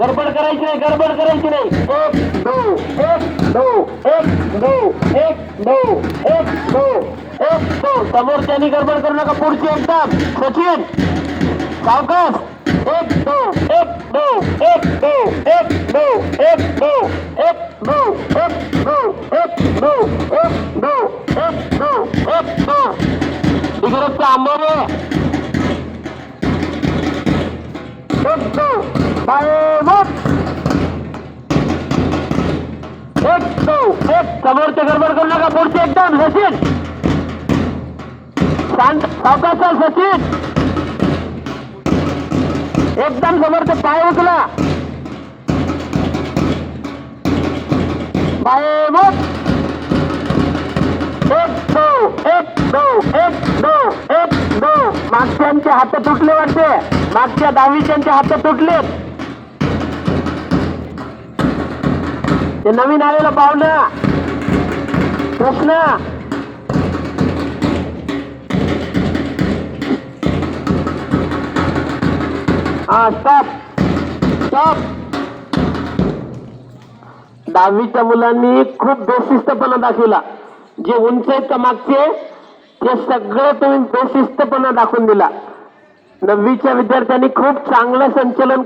गडबड करायची नाही गडबड करायची नाही एक नऊ एक नऊ एक नऊ एक नऊ एक नऊ एक दो समोरच्यानी गडबड करू नका पुढची एकदम सचिन सावकाश एक नऊ एक नऊ एक नऊ एक नऊ एक नऊ एक नऊ एक नऊ एक नऊ एक नऊ एक नऊ एक नऊ इकडे आंबोरे एक नऊ बाय एक समोरचे गडबड करू नका पुढचे एकदम सचिन! शांत सावकाश सचिन! एकदम समोरचे पाय उचला! पाय मग एक दो एक दो एक दो एक दो! मागच्यांचे हात तुटले वाटते. मागच्या दहावीच्यांचे हात तुटलेत. ते नवीन आलेलं पाहुणा. कृष्णा हा स्टॉप स्टॉप दहावीच्या मुलांनी खूप बेशिस्तपणा दाखवला. जे उंच आहेत मागचे ते सगळं तुम्ही बेशिस्तपणा दाखवून दिला. नववीच्या विद्यार्थ्यांनी खूप चांगलं संचलन